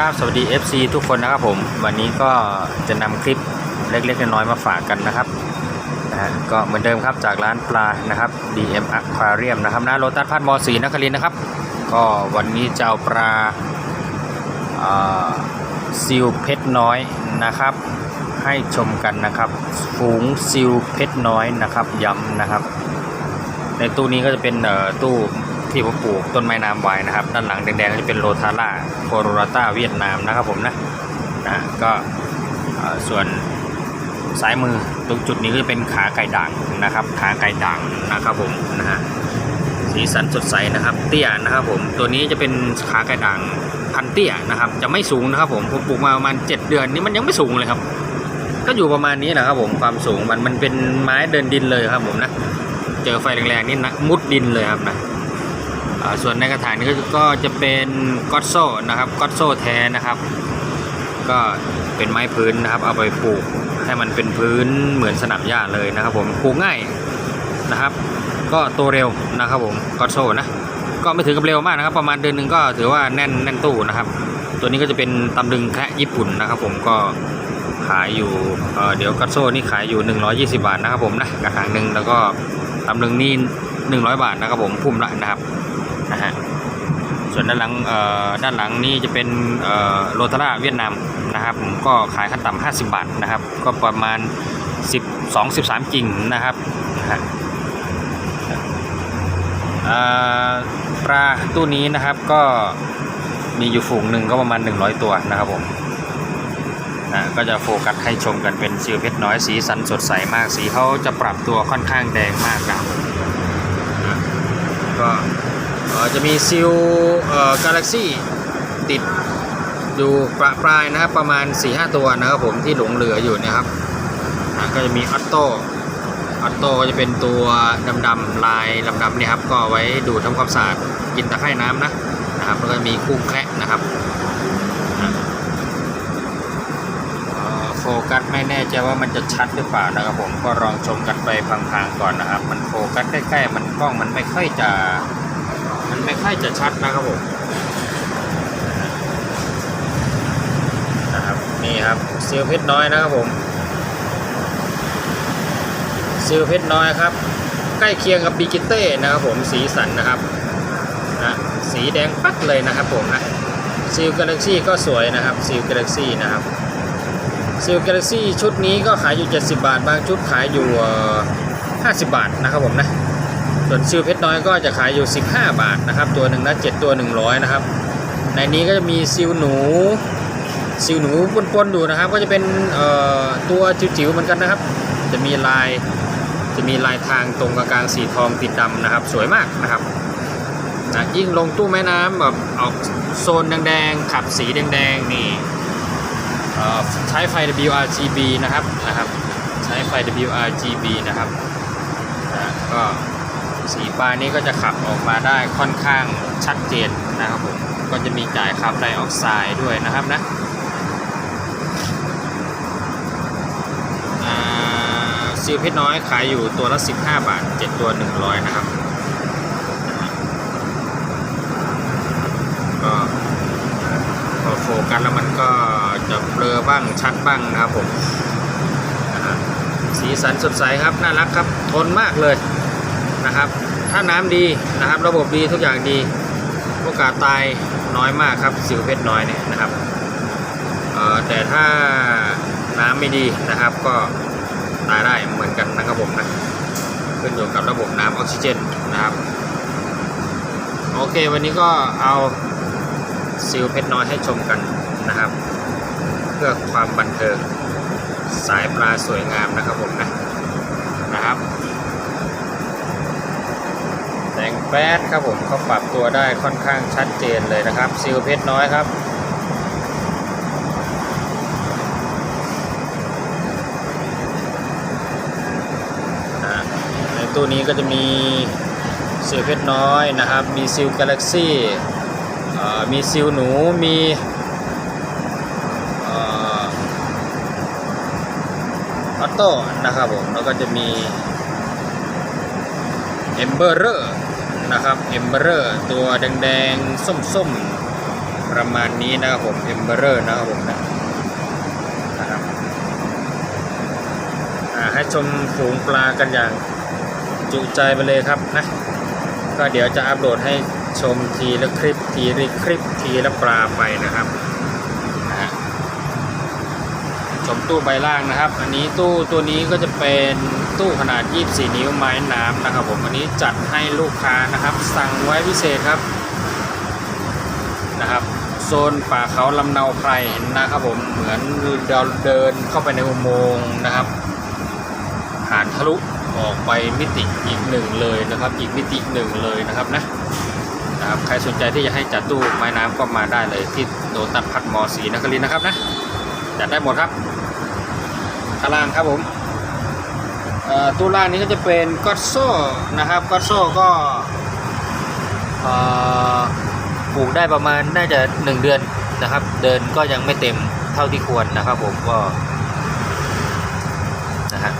ครับสวัสดี FC ทุกคนนะครับผม วันนี้ก็จะนำคลิปเล็กๆน้อยๆมาฝากกันนะครับนะฮะก็เหมือนเดิมครับจากร้านปลานะครับ DM Aquarium นะครับนะโลตัสพัดมอสีนครินนะครับ ก็วันนี้จะเอาปลาซิลเพชรน้อยนะครับ ให้ชมกันนะครับ ฝูงซิลเพชรน้อยนะครับย้ำนะครับ ในตู้นี้ก็จะเป็นตู้ ที่ผมปลูกต้นไม้น้ำไว้นะครับ ด้านหลังแดงๆก็จะเป็นโรทาร่าโคโรราต้าเวียดนามนะครับผมนะนะก็ส่วนซ้ายมือตรงจุดนี้ก็จะเป็นขาไก่ด่างนะครับ ขาไก่ด่างนะครับผมนะฮะสีสันสดใสนะครับเตี้ยนะครับผมตัวนี้จะเป็นขาไก่ด่างพันเตี้ยนะครับ จะไม่สูงนะครับผมผมปลูกมาประมาณ 7 เดือนนี่มันยังไม่สูงเลยครับ ก็อยู่ประมาณนี้นะครับผมความสูงมันมันเป็นไม้เดินดินเลยครับผมนะเจอไฟแรงๆนี่นะมุดดินเลยครับนะ ส่วนในกระถางนี้ก็จะเป็นก็อตโซ่นะครับก็อตโซ่แท้นะครับ ก็เป็นไม้พื้นนะครับ เอาไปปลูกให้มันเป็นพื้นเหมือนสนามหญ้าเลยนะครับ ผมปลูกง่ายนะครับ ก็โตเร็วนะครับ ผมก็อตโซ่นะก็ไม่ถึงกับเร็วมากนะครับ ประมาณเดือนหนึ่งก็ถือว่าแน่นแน่นตู้นะครับ ตัวนี้ก็จะเป็นตำลึงแคะญี่ปุ่นนะครับ ผมก็ขายอยู่เเดี๋ยวกัตโซ่นี่ขายอยู่ 120 บาทนะครับผมนะกระถางหนึ่งแล้วก็ตำลึงนี่100 บาทนะครับผมพุ่มละนะครับ นะฮะส่วนด้านหลังด้านหลังนี่จะเป็นโรตาร่าเวียดนามนะครับผมก็ขายขั้นต่ำ50 บาทนะครับ ก็ประมาณ 12 13 กิ่งนะครับปลาตู้นี้นะครับก็มีอยู่ฝูงหนึ่งก็ประมาณ 100 ตัวนะครับผมนะก็จะโฟกัสให้ชมกันเป็นซิลเพชรน้อยสีสันสดใสมากสีเขาจะปรับตัวค่อนข้างแดงมากครับก็ จะมีซิลเอ่อกาแล็กซี่ติดอยู่ประปรายนะครับประมาณ 4-5 ตัวนะครับผมที่หลงเหลืออยู่นะครับก็จะมีออตโต้ออตโต้ก็จะเป็นตัวดำๆลายดำๆเนี่ยครับก็ไว้ดูทำความสะอาดกินตะไคร่น้ำนะนะครับแล้วก็มีคู่แคระนะครับโฟกัสไม่แน่ใจว่ามันจะชัดหรือเปล่านะครับผมก็ลองชมกันไปพังๆก่อนนะครับ มันโฟกัสใกล้ๆ มันกล้องมันไม่ค่อยจะ มันไม่ค่อยจะชัดนะครับผมนะครับนี่ครับซิลเพชรน้อยนะครับผมซิลเพชรน้อยครับ ใกล้เคียงกับบิกิเต้นะครับผมสีสันนะครับนะสีแดงปัดเลยนะครับผมนะซิลกาแล็กซี่ก็สวยนะครับซิลกาแล็กซี่นะครับซิลกาแล็กซี่ชุดนี้ก็ขายอยู่ 70 บาท บางชุดขายอยู่ 50 บาทนะครับผมนะ ส่วนซิลเพชรน้อยก็จะขายอยู่ 15 บาทนะครับ ตัวหนึ่งนะ7ตัว 100 นะครับ ในนี้ก็จะมีซิลหนูซิลหนูปนๆอยู่นะครับ ก็จะเป็นตัวจิ๋วๆเหมือนกันนะครับ จะมีลายจะมีลายทางตรงกลางสีทองติดดำนะครับ สวยมากนะครับนะยิ่งลงตู้แม่น้ำแบบออกโซนแดงๆขับสีแดงๆนี่ใช้ไฟ WRGB นะครับนะครับ ใช้ไฟ WRGB นะครับนะก็ สีฟ้านี้ก็จะขับออกมาได้ค่อนข้างชัดเจนนะครับผมก็จะมีจ่ายคาร์บอนไดออกไซด์ด้วยนะครับนะซิลเพชรน้อยขายอยู่ตัวละ 15 บาท 7 ตัว 100 นะครับก็พอโฟกัสแล้วมันก็จะเบลอบ้างชัดบ้างนะครับผมสีสันสดใสครับ น่ารักครับ ทนมากเลย นะครับ ถ้าน้ำดีนะครับ ระบบดีทุกอย่างดีโอกาสตายน้อยมากครับสิวเพชรน้อยเนี่ยนะครับแต่ถ้าน้ำไม่ดีนะครับ ก็ตายได้เหมือนกันนะครับผมนะขึ้นอยู่กับระบบน้ำออกซิเจนนะครับ โอเควันนี้ก็เอาซิลเพชรน้อยให้ชมกันนะครับ เพื่อความบันเทิงสายปลาสวยงามนะครับผมนะนะครับแด งแป๊ดครับผมเขาปรับตัวได้ค่อนข้างชัดเจนเลยนะครับซิลเพชรน้อยครับในตู้นี้ก็จะมีซิลเพชรน้อยนะครับ มีซิลกาแล็กซี่มีซิลหนูมีอออโต้นะครับผมแล้วก็จะมีเอมเบอร์เรอร์ นะครับเอมเบอร์ตัวแดงๆ ส้มๆ ประมาณนี้นะครับผมเอมเบอร์นะครับผมนะครับให้ชมฝูงปลากันอย่างจุใจไปเลยครับนะก็เดี๋ยวจะอัปโหลดให้ชมทีละคลิปทีละคลิปทีละปลาไปนะครับนะฮะ ชมตู้ใบล่างนะครับ อันนี้ตู้ตัวนี้ก็จะเป็นตู้ขนาด 24 นิ้วไม้น้ำนะครับ ผมอันนี้จัดให้ลูกค้านะครับ สั่งไว้พิเศษครับนะครับโซนป่าเขาลำเนาไพรนะครับ ผมเหมือนเราเดินเข้าไปในอุโมงค์นะครับผ่านทะลุออกไปมิติอีกหนึ่งเลยนะครับ อีกมิติหนึ่งเลยนะครับนะนะครับใครสนใจที่จะให้จัดตู้ไม้น้ำก็มาได้เลยที่โดตัดพัดมอสีนครินนะครับนะ จัดได้หมดครับข้างล่างครับผมตู้ล่างนี้ก็จะเป็นก็อตโซ่นะครับก็อตโซ่ก็ปลูกได้ประมาณน่าจะ 1 เดือนนะครับ เดินก็ยังไม่เต็มเท่าที่ควรนะครับผมก็นะฮะ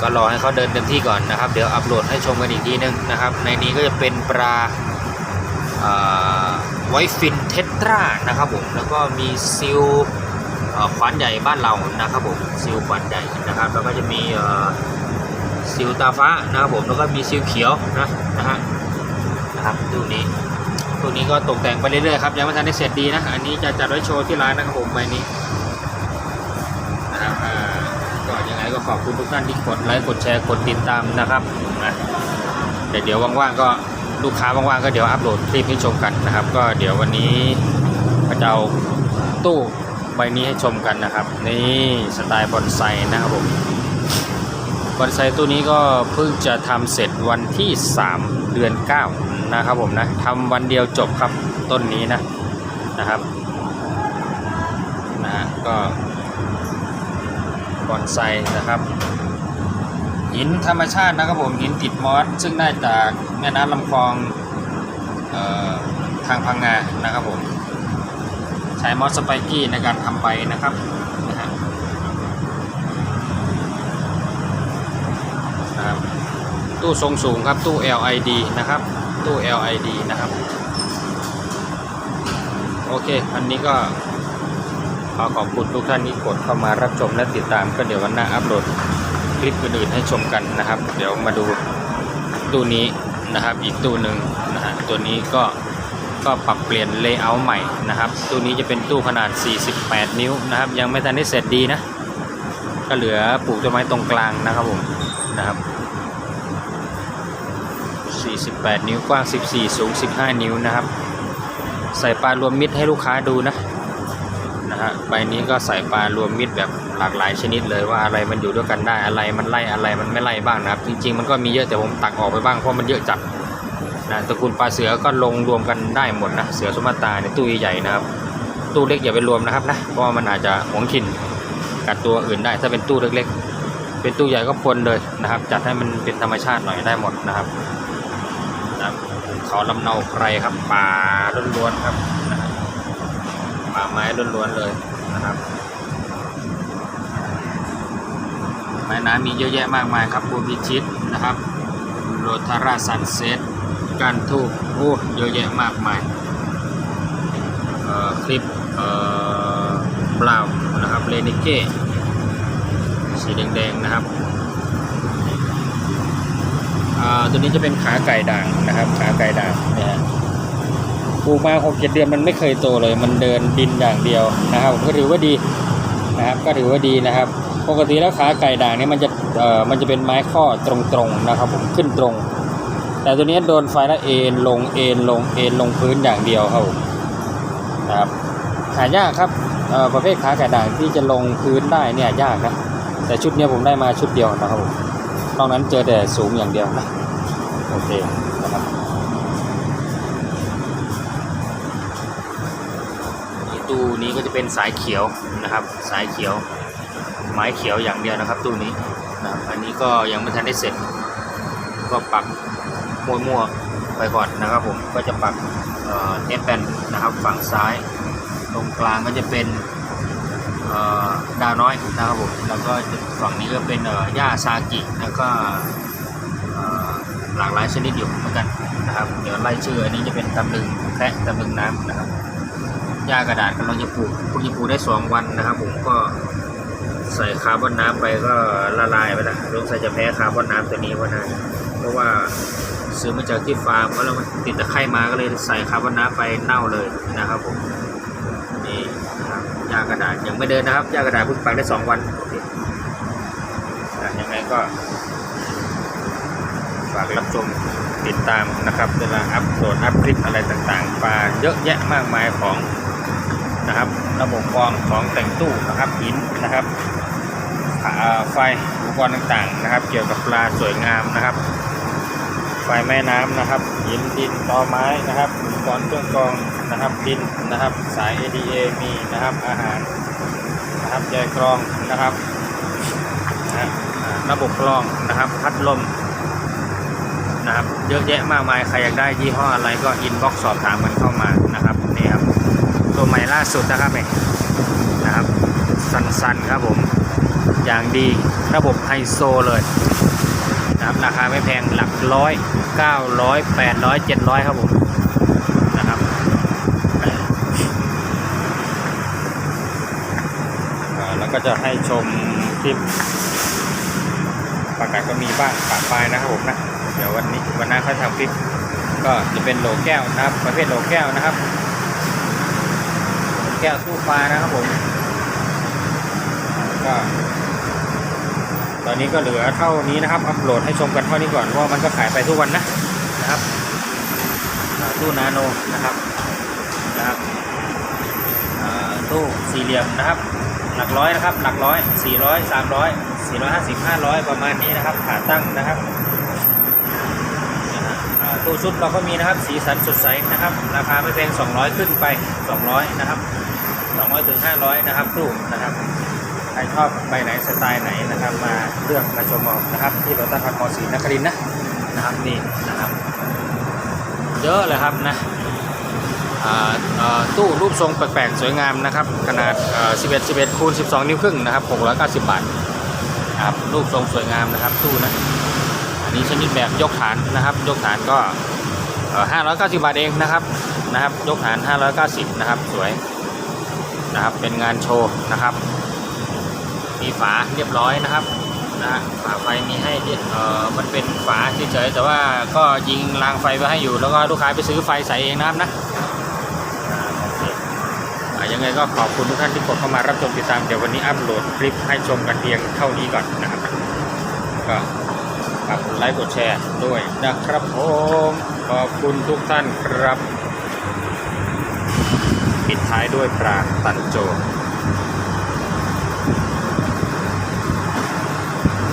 ก็รอให้เขาเดินเต็มที่ก่อนนะครับ เดี๋ยวอัปโหลดให้ชมกันอีกทีนึงนะครับ ในนี้ก็จะเป็นปลาไวฟินเทตรานะครับผมแล้วก็มีซิล ขวานใหญ่บ้านเรานะครับผมซิลขวานใหญ่นะครับแล้วก็จะมีเอ่อซิลตาฟ้านะครับผมแล้วก็มีซิลเขียวนะนะฮะนะครับตู้นี้ตู้นี้ก็ตกแต่งไปเรื่อยๆครับยังไม่ทันได้เสร็จดีนะอันนี้จะจัดไว้โชว์ที่ร้านนะครับผมใบนี้นะครับอ่าก็ยังไงก็ขอบคุณทุกท่านที่กดไลค์กดแชร์กดติดตามนะครับนะเดี๋ยวเดี๋ยวว่างๆก็ลูกค้าว่างๆก็เดี๋ยวอัปโหลดคลิปให้ชมกันนะครับ ก็เดี๋ยววันนี้ก็จะเอาตู้ ใบนี้ให้ชมกันนะครับ นี่สไตล์บอนไซนะครับผมบอนไซตู้นี้ก็เพิ่งจะทำเสร็จวันที่ 3 เดือน 9 นะครับผมนะทำวันเดียวจบครับต้นนี้นะนะครับนะฮะก็บอนไซนะครับ หินธรรมชาตินะครับผมหินติดมอสซึ่งได้จากแม่น้ำลำคลองออทางพังงานะครับผม ใช้มอสสไปกี้ในการทำใบนะครับนะฮะนะครับ ตู้ทรงสูงครับตู้ LID นะครับ ตู้ LID นะครับ โอเค อันนี้ก็ขอขอบคุณทุกท่านที่กดเข้ามารับชมและติดตามก็เดี๋ยววันหน้าอัปโหลดคลิปอื่นๆให้ชมกันนะครับ เดี๋ยวมาดูตู้นี้นะครับ อีกตู้หนึ่งนะฮะตัวนี้ก็ ก็ปรับเปลี่ยนเลเยอร์ใหม่นะครับ ตู้นี้จะเป็นตู้ขนาด 48 นิ้วนะครับ ยังไม่ทันได้เสร็จดีนะ ก็เหลือปลูกต้นไม้ตรงกลางนะครับผมนะครับ 48 นิ้วกว้าง 14 สูง 15 นิ้วนะครับ ใส่ปลารวมมิตรให้ลูกค้าดูนะนะฮะใบนี้ก็ใส่ปลารวมมิตรแบบหลากหลายชนิดเลยว่าอะไรมันอยู่ด้วยกันได้อะไรมันไล่อะไรมันไม่ไล่บ้างนะครับ จริง ๆ มันก็มีเยอะแต่ผมตักออกไปบ้างเพราะมันเยอะจัด นะตระกูลปลาเสือก็ลงรวมกันได้หมดนะเสือสมมาตาในตู้ใหญ่ๆนะครับ ตู้เล็กอย่าไปรวมนะครับนะเพราะมันอาจจะหวงถิ่นกัดตัวอื่นได้ ถ้าเป็นตู้เล็กๆ เป็นตู้ใหญ่ก็พลเลยนะครับ จัดให้มันเป็นธรรมชาติหน่อยได้หมดนะครับนะเขาลำเนาไพรครับป่าล้วนๆครับป่าไม้ล้วนๆเลยนะครับไม้น้ำมีเยอะแยะมากมายครับบูพิชิตนะครับโรทาราซันเซต การทูบโอ้เยอะแยะมากมายคลิปเอ่านะครับเลนิเก้สีแดงๆนะครับตัวนี้จะเป็นขาไก่ด่างนะครับ ขาไก่ด่างนี่ยฮะปลูกมาหกเจ็ดเดือนมันไม่เคยโตเลย มันเดินดินอย่างเดียวนะครับ ก็ถือว่าดีนะครับ ก็ถือว่าดีนะครับ ปกติแล้วขาไก่ด่างเนี่ยมันจะเอ่อมันจะเป็นไม้ข้อตรงๆนะครับ ผมขึ้นตรง แต่ตัวนี้โดนไฟแล้วเอ็นลงเอ็นลงเอ็นลงพื้นอย่างเดียวครับนะครับหายากครับประเภทขาไก่ด่างที่จะลงพื้นได้เนี่ยยากนะแต่ชุดนี้ผมได้มาชุดเดียวนะครับผมนอกนั้นเจอแต่สูงอย่างเดียวนะโอเคนะครับตู้นี้ก็จะเป็นสายเขียวนะครับ สายเขียว ไม้เขียวอย่างเดียวนะครับตู้นี้นะครับอันนี้ก็ยังไม่ทันได้เสร็จ ก็ปัก มั่วไปก่อนนะครับผมก็จะปักเอ่อเทปแผ่นนะครับฝั่งซ้าย ตรงกลางก็จะเป็นเออดาวน้อยนะครับผมแล้วก็ฝั่งนี้ก็เป็นย่าซากิแล้วก็หลากหลายชนิดอยู่เหมือนกันนะครับ เดี๋ยวไล่ชื่ออันนี้จะเป็นตำลึงแพะตำลึงน้ำนะครับหญ้ากระดาษกำลังจะปลูกเพิ่งจะปลูกได้สองวันนะครับ ผมก็ใส่คาร์บอนน้ำไปก็ละลายไปแล้วสงสัยจะแพ้คาร์บอนน้ำตัวนี้วะนะเพราะว่า ซื้อมาจากที่ฟาร์มก็แล้วมันติดตะไคร่มาก็เลยใส่คาร์บอนน้ำไปเน่าเลยนะครับผมนี่นะครับหญ้ากระดาษยังไม่เดินนะครับหญ้ากระดาษเพิ่งปักได้สองวันโอเคอะยังไงก็ฝากรับชมติดตามนะครับเวลาอัพโหลดอัพคลิปอะไรต่างๆปลาเยอะแยะมากมายของนะครับ ระบบกรองของแต่งตู้นะครับหินนะครับไฟอุปกรณ์ต่างๆนะครับ เกี่ยวกับปลาสวยงามนะครับ ไฟแม่น้ำนะครับหินดินตอไม้นะครับอุปกรณ์เครื่องกรองนะครับดินนะครับ สาย ADA มีนะครับอาหารนะครับแยกกรองนะครับนะระบบกรองนะครับ พัดลมนะครับเยอะแยะมากมายใครอยากได้ยี่ห้ออะไรก็อินบ็อกซ์สอบถามกันเข้ามานะครับนี่ครับตัวใหม่ล่าสุดนะครับเนี่ยนะครับสันๆครับผมอย่างดีระบบไฮโซเลย นะครับราคาไม่แพงหลักร้อยเก้าร้อยแปดร้อยเจ็ดร้อยครับผมนะครับแล้วก็จะให้ชมคลิปประกาศก็มีบ้างปะปลายนะครับผมนะเดี๋ยววันนี้วันหน้าค่อยทำคลิปก็จะเป็นโหลแก้วนะครับ ประเภทโหลแก้วนะครับ แก้วตู้ปลานะครับผมก็ ตอนนี้ก็เหลือเท่านี้นะครับ อัปโหลดให้ชมกันเท่านี้ก่อนว่ามันก็ขายไปทุกวันนะนะครับตู้นาโนนะครับนะครับตู้สี่เหลี่ยมนะครับ หลักร้อยนะครับ หลักร้อยสี่ร้อยสามร้อยสี่ร้อยห้าสิบห้าร้อยประมาณนี้นะครับขาตั้งนะครับตู้ชุดเราก็มีนะครับ สีสันสดใสนะครับ ราคาไม่แพง200 ขึ้นไป 200 นะครับ200ถึง500 นะครับตู้นะครับ ใครชอบใบไหนสไตล์ไหนนะครับมาเลือกมาชมเอานะครับที่โรตัสพันมอสีนครินทร์นะนะครับนี่นะครับ เยอะเลยครับนะตู้รูปทรงแปลกๆ สวยงามนะครับ ขนาด 11 11คูณ12 นิ้วครึ่งนะครับ690 บาทครับรูปทรงสวยงามนะครับตู้นะอันนี้ชนิดแบบยกฐานนะครับ ยกฐานก็ 590 บาทเองนะครับนะครับ ยกฐาน 590 นะครับ สวยนะครับเป็นงานโชว์นะครับ มีฝาเรียบร้อยนะครับนะฝาไฟมีให้เอ่อมันเป็นฝาเฉยๆแต่ว่าก็ยิงรางไฟไว้ให้อยู่ แล้วก็ลูกค้าไปซื้อไฟใส่เองนะครับนะยังไงก็ขอบคุณทุกท่านที่กดเข้ามารับชมติดตามเดี๋ยววันนี้อัปโหลดคลิปให้ชมกันเพียงเท่านี้ก่อนนะครับก็ฝากกดไลค์กดแชร์ด้วยนะครับผมขอบคุณทุกท่านครับปิดท้ายด้วยปลาตันโจ